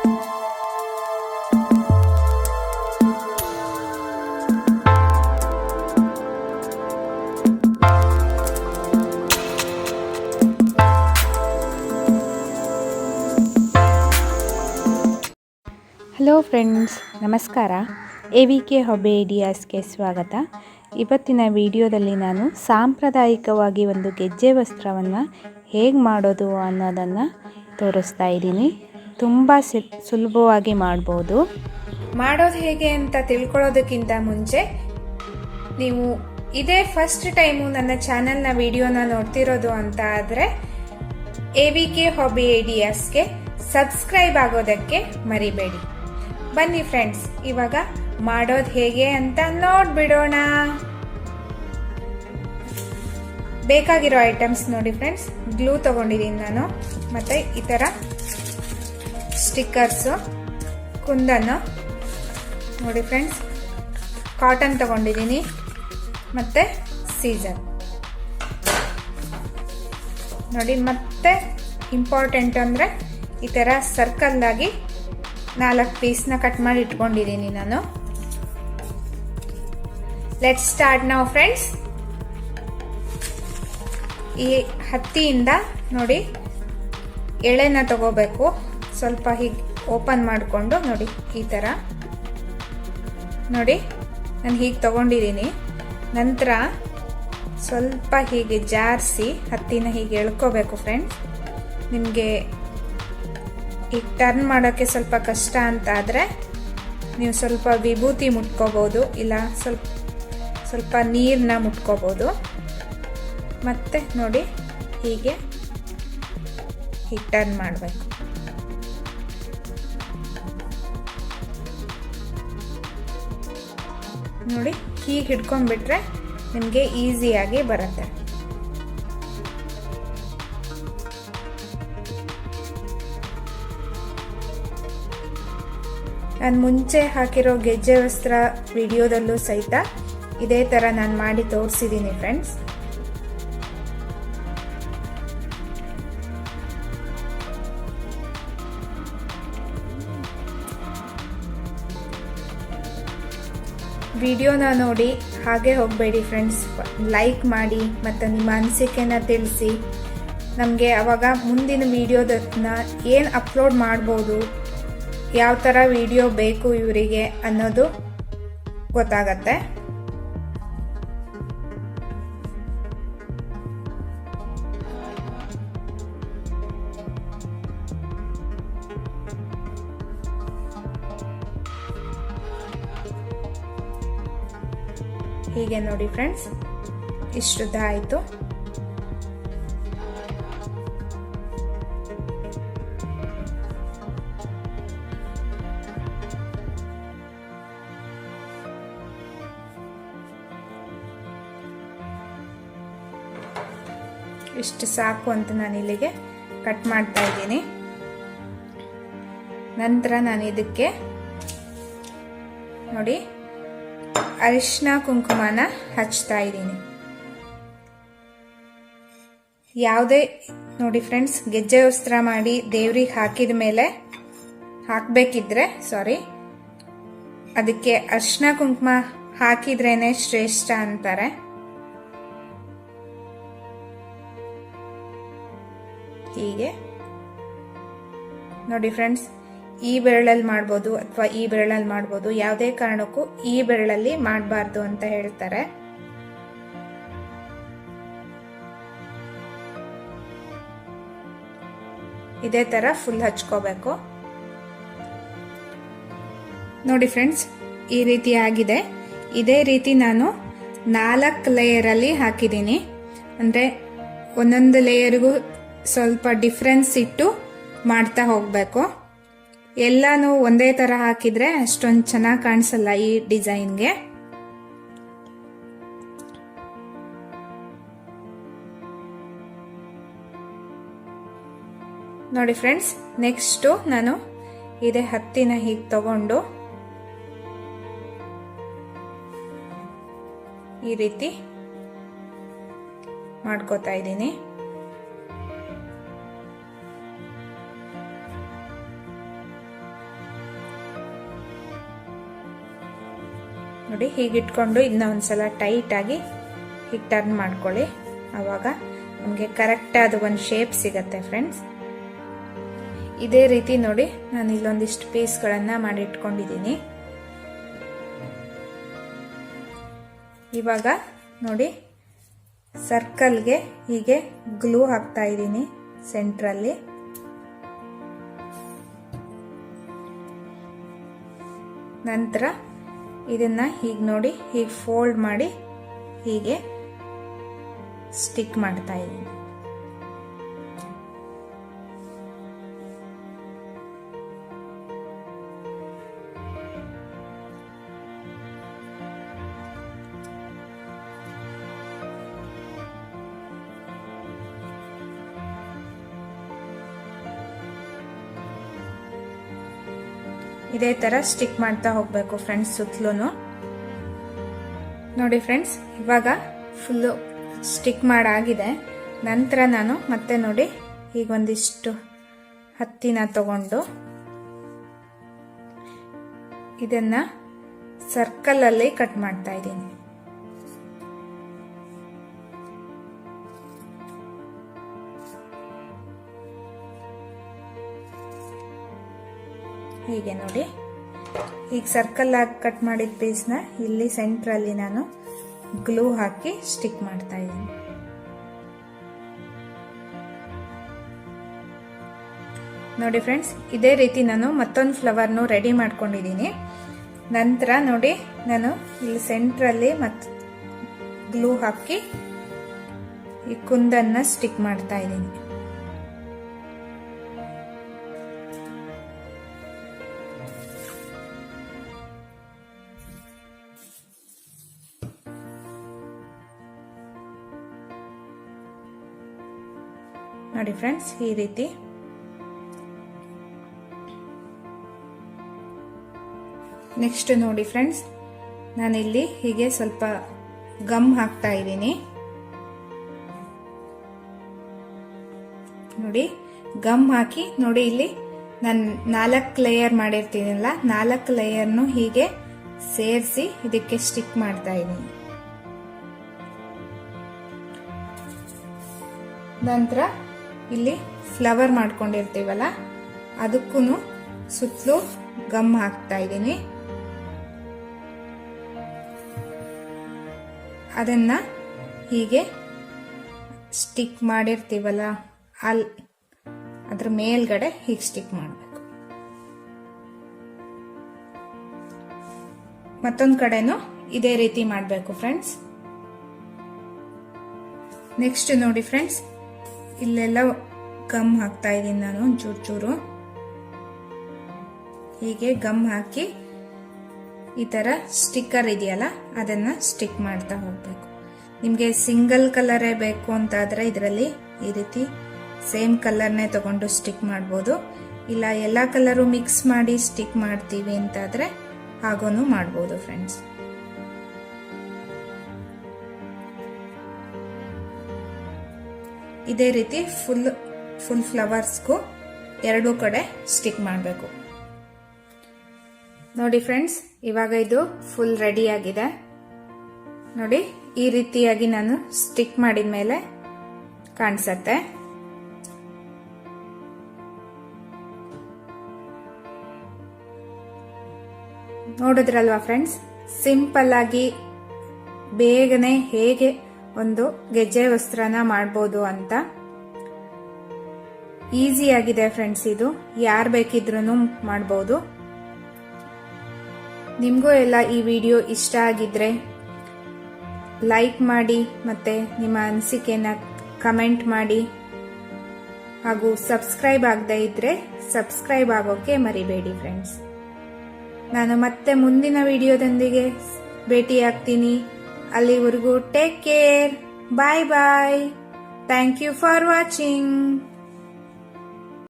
Hello friends ನಮಸ್ಕಾರ. A V K hobby ಐಡಿಯಾಸ್ಗೆ ಸ್ವಾಗತ. ಇವತ್ತಿನ ವಿಡಿಯೋದಲ್ಲಿ ನಾನು ಸಾಂಪ್ರದಾಯಿಕವಾಗಿ ಒಂದು ಗೆಜ್ಜೆ ವಸ್ತ್ರವನ್ನು ಹೇಗೆ ಮಾಡೋದು ಅನ್ನೋದನ್ನು ತೋರಿಸ್ತಾ ಇದ್ದೀನಿ. ತುಂಬ ಸುಲಭವಾಗಿ ಮಾಡ್ಬೋದು. ಮಾಡೋದು ಹೇಗೆ ಅಂತ ತಿಳ್ಕೊಳ್ಳೋದಕ್ಕಿಂತ ಮುಂಚೆ ನೀವು ಇದೇ ಫಸ್ಟ್ ಟೈಮು ನನ್ನ ಚಾನೆಲ್ನ ವಿಡಿಯೋನ ನೋಡ್ತಿರೋದು ಅಂತ ಆದರೆ ಎ ವಿ ಕೆ ಹಾಬಿ ಐಡಿಯಾಸ್ಗೆ ಸಬ್ಸ್ಕ್ರೈಬ್ ಆಗೋದಕ್ಕೆ ಮರಿಬೇಡಿ. ಬನ್ನಿ ಫ್ರೆಂಡ್ಸ್ ಇವಾಗ ಮಾಡೋದು ಹೇಗೆ ಅಂತ ನೋಡ್ಬಿಡೋಣ. ಬೇಕಾಗಿರೋ ಐಟಮ್ಸ್ ನೋಡಿ ಫ್ರೆಂಡ್ಸ್ ಗ್ಲೂ ತಗೊಂಡಿದ್ದೀನಿ ನಾನು, ಮತ್ತು ಈ ಥರ ಸ್ಟಿಕ್ಕರ್ಸು ಕುಂದನ್ನು ನೋಡಿ ಫ್ರೆಂಡ್ಸ್ ಕಾಟನ್ ತಗೊಂಡಿದ್ದೀನಿ ಮತ್ತು ಸೀಸನ್ ನೋಡಿ ಮತ್ತೆ ಇಂಪಾರ್ಟೆಂಟ್ ಅಂದರೆ ಈ ಥರ ಸರ್ಕಲ್ಲಾಗಿ ನಾಲ್ಕು ಪೀಸ್ನ ಕಟ್ ಮಾಡಿ ಇಟ್ಕೊಂಡಿದ್ದೀನಿ ನಾನು. ಲೆಟ್ ಸ್ಟಾರ್ಟ್ ನಾವು ಫ್ರೆಂಡ್ಸ್ ಈ ಹತ್ತಿಯಿಂದ ನೋಡಿ ಎಳೆನ ತಗೋಬೇಕು. ಸ್ವಲ್ಪ ಹೀಗೆ ಓಪನ್ ಮಾಡಿಕೊಂಡು ನೋಡಿ, ಈ ಥರ ನೋಡಿ, ನಾನು ಹೀಗೆ ತಗೊಂಡಿದ್ದೀನಿ ನಂತರ ಸ್ವಲ್ಪ ಹೀಗೆ ಜಾರಿಸಿ, ಹತ್ತಿನ ಹೀಗೆ ಎಳ್ಕೋಬೇಕು ಫ್ರೆಂಡ್ಸ್ ನಿಮಗೆ ಈಗ ಟರ್ನ್ ಮಾಡೋಕ್ಕೆ ಸ್ವಲ್ಪ ಕಷ್ಟ ಅಂತ ಆದರೆ ನೀವು ಸ್ವಲ್ಪ ವಿಭೂತಿ ಮುಟ್ಕೋಬೋದು, ಇಲ್ಲ ಸ್ವಲ್ಪ ಸ್ವಲ್ಪ ನೀರನ್ನ ಮುಟ್ಕೋಬೋದು. ಮತ್ತೆ ನೋಡಿ, ಹೀಗೆ ಹೀಗೆ ಟರ್ನ್ ಮಾಡಬೇಕು. ನೋಡಿ ಹೀಗೆ ಹಿಡ್ಕೊಂಡ್ಬಿಟ್ರೆ ನಿಮಗೆ ಈಸಿಯಾಗಿ ಬರುತ್ತೆ. ನಾನು ಮುಂಚೆ ಹಾಕಿರೋ ಗೆಜ್ಜೆ ವಸ್ತ್ರ ವಿಡಿಯೋದಲ್ಲೂ ಸಹಿತ ಇದೇ ಥರ ನಾನು ಮಾಡಿ ತೋರಿಸಿದ್ದೀನಿ ಫ್ರೆಂಡ್ಸ್ ವಿಡಿಯೋನ ನೋಡಿ ಹಾಗೆ ಹೋಗಬೇಡಿ ಫ್ರೆಂಡ್ಸ್ ಲೈಕ್ ಮಾಡಿ ಮತ್ತು ನಿಮ್ಮ ಅನಿಸಿಕೆನ ತಿಳಿಸಿ. ನಮಗೆ ಅವಾಗ ಮುಂದಿನ ವಿಡಿಯೋದನ್ನ ಏನು ಅಪ್ಲೋಡ್ ಮಾಡ್ಬೋದು, ಯಾವ ಥರ ವಿಡಿಯೋ ಬೇಕು ಇವರಿಗೆ ಅನ್ನೋದು ಗೊತ್ತಾಗತ್ತೆ. ಹೀಗೆ ನೋಡಿ ಫ್ರೆಂಡ್ಸ್, ಇಷ್ಟುದ್ದ ಆಯಿತು. ಇಷ್ಟು ಸಾಕು ಅಂತ ನಾನು ಇಲ್ಲಿಗೆ ಕಟ್ ಮಾಡ್ತಾ ಇದ್ದೀನಿ. ನಂತರ ನಾನು ಇದಕ್ಕೆ ನೋಡಿ ಅರಿಶಿನ ಕುಂಕುಮನ ಹಚ್ತಾ ಇದ್ದೀನಿ. ಯಾವುದೇ, ನೋಡಿ ಫ್ರೆಂಡ್ಸ್, ಗೆಜ್ಜೆ ವಸ್ತ್ರ ಮಾಡಿ ದೇವ್ರಿಗೆ ಹಾಕಿದ ಮೇಲೆ ಹಾಕಬೇಕಿದ್ರೆ ಸಾರಿ ಅದಕ್ಕೆ ಅರಿಶಿನ ಕುಂಕುಮ ಹಾಕಿದ್ರೇನೆ ಶ್ರೇಷ್ಠ ಅಂತಾರೆ. ಹೀಗೆ. ನೋಡಿ ಫ್ರೆಂಡ್ಸ್ ಈ ಬೆರಳಲ್ಲಿ ಮಾಡ್ಬೋದು ಅಥವಾ ಈ ಬೆರಳಲ್ಲಿ ಮಾಡ್ಬೋದು ಯಾವುದೇ ಕಾರಣಕ್ಕೂ ಈ ಬೆರಳಲ್ಲಿ ಮಾಡಬಾರ್ದು ಅಂತ ಹೇಳ್ತಾರೆ. ಇದೇ ತರ ಫುಲ್ ಹಚ್ಕೋಬೇಕು. ನೋಡಿ ಫ್ರೆಂಡ್ಸ್ ಈ ರೀತಿ ಆಗಿದೆ. ಇದೇ ರೀತಿ ನಾನು ನಾಲ್ಕು ಲೇಯರಲ್ಲಿ ಹಾಕಿದ್ದೀನಿ. ಅಂದರೆ ಒಂದೊಂದು ಲೇಯರ್ಗೂ ಸ್ವಲ್ಪ ಡಿಫ್ರೆನ್ಸ್ ಇಟ್ಟು ಮಾಡ್ತಾ ಹೋಗಬೇಕು. ಎಲ್ಲಾನು ಒಂದೇ ತರ ಹಾಕಿದ್ರೆ ಅಷ್ಟೊಂದು ಚೆನ್ನಾಗಿ ಕಾಣಿಸಲ್ಲ ಈ ಡಿಸೈನ್ಗೆ. ನೋಡಿ ಫ್ರೆಂಡ್ಸ್, ನೆಕ್ಸ್ಟು ನಾನು ಇದೇ ಹತ್ತಿನ ಹೀಗೆ ತಗೊಂಡು ಈ ರೀತಿ ಮಾಡ್ಕೋತಾ ಇದ್ದೀನಿ. ನೋಡಿ ಹೀಗೆ ಇಟ್ಕೊಂಡು ಇದನ್ನ ಒಂದ್ಸಲ ಟೈಟಾಗಿ ಹೀಗೆ ಟರ್ನ್ ಮಾಡ್ಕೊಳ್ಳಿ. ಅವಾಗ ನಮಗೆ ಕರೆಕ್ಟಾದ ಒಂದು ಶೇಪ್ ಸಿಗತ್ತೆ ಫ್ರೆಂಡ್ಸ್ ಇದೇ ರೀತಿ ನೋಡಿ ನಾನು ಇಲ್ಲೊಂದಿಷ್ಟು ಪೀಸ್ಗಳನ್ನು ಮಾಡಿಟ್ಕೊಂಡಿದ್ದೀನಿ. ಇವಾಗ ನೋಡಿ ಸರ್ಕಲ್ಗೆ ಹೀಗೆ ಗ್ಲೂ ಹಾಕ್ತಾ ಇದ್ದೀನಿ ಸೆಂಟ್ರಲ್ಲಿ ನಂತರ ಇದನ್ನ ಹೀಗೆ ನೋಡಿ ಹೀಗೆ ಫೋಲ್ಡ್ ಮಾಡಿ ಹೀಗೆ ಸ್ಟಿಕ್ ಮಾಡ್ತಾ ಇದ್ದೀನಿ. ಇದೇ ತರ ಸ್ಟಿಕ್ ಮಾಡ್ತಾ ಹೋಗ್ಬೇಕು ಫ್ರೆಂಡ್ಸ್ ಸುತ್ತಲೂ ನೋಡಿ ಫ್ರೆಂಡ್ಸ್ ಇವಾಗ ಫುಲ್ಲು ಸ್ಟಿಕ್ ಮಾಡಾಗಿದೆ. ನಂತರ ನಾನು ಮತ್ತೆ ನೋಡಿ ಈಗ ಒಂದಿಷ್ಟು ಹತ್ತಿನ ತಗೊಂಡು ಇದನ್ನ ಸರ್ಕಲ್ ಅಲ್ಲಿ ಕಟ್ ಮಾಡ್ತಾ ಇದ್ದೀನಿ. ಹೀಗೆ ನೋಡಿ. ಈಗ ಸರ್ಕಲ್ ಆಗಿ ಕಟ್ ಮಾಡಿದ ಪೀಸ್ನ ಇಲ್ಲಿ ಸೆಂಟ್ರಲ್ಲಿ ನಾನು ಗ್ಲೂ ಹಾಕಿ ಸ್ಟಿಕ್ ಮಾಡ್ತಾ ಇದ್ದೀನಿ. ನೋಡಿ ಫ್ರೆಂಡ್ಸ್ ಇದೇ ರೀತಿ ನಾನು ಮತ್ತೊಂದು ಫ್ಲವರ್ನು ರೆಡಿ ಮಾಡ್ಕೊಂಡಿದ್ದೀನಿ. ನಂತರ ನೋಡಿ ನಾನು ಇಲ್ಲಿ ಸೆಂಟ್ರಲ್ಲಿ ಮತ್ತು ಗ್ಲೂ ಹಾಕಿ ಈ ಕುಂದನ್ನು ಸ್ಟಿಕ್ ಮಾಡ್ತಾ ಇದ್ದೀನಿ. ನೋಡಿ ಫ್ರೆಂಡ್ಸ್, ಈ ರೀತಿ. ನೆಕ್ಸ್ಟ್ ನೋಡಿ ಫ್ರೆಂಡ್ಸ್, ನಾನಿಲ್ಲಿ ಹೀಗೆ ಸ್ವಲ್ಪ ಗಮ್ ಹಾಕ್ತಾ ಇದ್ದೀನಿ. ನೋಡಿ ಗಮ್ ಹಾಕಿ, ನೋಡಿ ಇಲ್ಲಿ ನಾನು ನಾಲ್ಕು ಲೇಯರ್ ಮಾಡಿರ್ತೀನಲ್ಲ, ನಾಲ್ಕು ಲೇಯರ್ನು ಹೀಗೆ ಸೇರಿಸಿ ಇದಕ್ಕೆ ಸ್ಟಿಕ್ ಮಾಡ್ತಾ ಇದ್ದೀನಿ. ನಂತರ ಇಲ್ಲಿ ಫ್ಲವರ್ ಮಾಡ್ಕೊಂಡಿರ್ತೀವಲ್ಲ ಅದಕ್ಕೂ ಸುತ್ತಲೂ ಗಮ್ ಹಾಕ್ತಾ ಇದ್ದೀನಿ. ಅದನ್ನು ಹೀಗೆ ಸ್ಟಿಕ್ ಮಾಡಿರ್ತೀವಲ್ಲ ಅಲ್ಲಿ ಅದ್ರ ಮೇಲ್ಗಡೆ ಹೀಗೆ ಸ್ಟಿಕ್ ಮಾಡಬೇಕು. ಮತ್ತೊಂದು ಕಡೆನೂ ಇದೇ ರೀತಿ ಮಾಡಬೇಕು ಫ್ರೆಂಡ್ಸ್ ನೆಕ್ಸ್ಟ್ ನೋಡಿ ಫ್ರೆಂಡ್ಸ್ ಇಲ್ಲೆಲ್ಲ ಗಮ್ ಹಾಕ್ತಾ ಇದ್ದೀನಿ ನಾನು ಚೂರು ಚೂರು. ಹೀಗೆ ಗಮ್ ಹಾಕಿ ಈ ತರ ಸ್ಟಿಕ್ಕರ್ ಇದೆಯಲ್ಲ, ಅದನ್ನ ಸ್ಟಿಕ್ ಮಾಡ್ತಾ ಹೋಗಬೇಕು. ನಿಮಗೆ ಸಿಂಗಲ್ ಕಲರೇ ಬೇಕು ಅಂತಾದರೆ ಇದರಲ್ಲಿ ಈ ರೀತಿ ಸೇಮ್ ಕಲರ್ನೇ ತಗೊಂಡು ಸ್ಟಿಕ್ ಮಾಡ್ಬೋದು. ಇಲ್ಲ, ಎಲ್ಲ ಕಲರು ಮಿಕ್ಸ್ ಮಾಡಿ ಸ್ಟಿಕ್ ಮಾಡ್ತೀವಿ ಅಂತಾದರೆ ಹಾಗೂ ಮಾಡ್ಬೋದು ಫ್ರೆಂಡ್ಸ್ ಇದೇ ರೀತಿ ಫುಲ್ ಫುಲ್ ಫ್ಲವರ್ಸ್ಗೂ ಎರಡೂ ಕಡೆ ಸ್ಟಿಕ್ ಮಾಡಬೇಕು. ನೋಡಿ ಫ್ರೆಂಡ್ಸ್, ಇವಾಗ ಇದು ಫುಲ್ ರೆಡಿ ಆಗಿದೆ. ನೋಡಿ, ಈ ರೀತಿಯಾಗಿ ನಾನು ಸ್ಟಿಕ್ ಮಾಡಿದ ಮೇಲೆ ಕಾಣಿಸತ್ತೆ. ನೋಡಿದ್ರಲ್ವಾ ಫ್ರೆಂಡ್ಸ್ ಸಿಂಪಲ್ ಆಗಿ ಬೇಗನೆ ಹೇಗೆ ಒಂದು ಗೆಜ್ಜೆ ವಸ್ತ್ರನ ಮಾಡ್ಬೋದು ಅಂತ. ಈಸಿ ಆಗಿದೆ ಫ್ರೆಂಡ್ಸ್ ಇದು. ಯಾರು ಬೇಕಿದ್ರೂ ಮಾಡ್ಬೋದು. ನಿಮಗೂ ಎಲ್ಲ ಈ ವಿಡಿಯೋ ಇಷ್ಟ ಆಗಿದ್ರೆ ಲೈಕ್ ಮಾಡಿ ಮತ್ತೆ ನಿಮ್ಮ ಅನಿಸಿಕೆನ ಕಮೆಂಟ್ ಮಾಡಿ. ಹಾಗೂ ಸಬ್ಸ್ಕ್ರೈಬ್ ಆಗದೆ ಇದ್ರೆ ಸಬ್ಸ್ಕ್ರೈಬ್ ಆಗೋಕೆ ಮರಿಬೇಡಿ ಫ್ರೆಂಡ್ಸ್ ನಾನು ಮತ್ತೆ ಮುಂದಿನ ವಿಡಿಯೋದೊಂದಿಗೆ ಭೇಟಿಯಾಗ್ತೀನಿ. ಅಲ್ಲಿವರೆಗೂ take care bye bye thank you for watching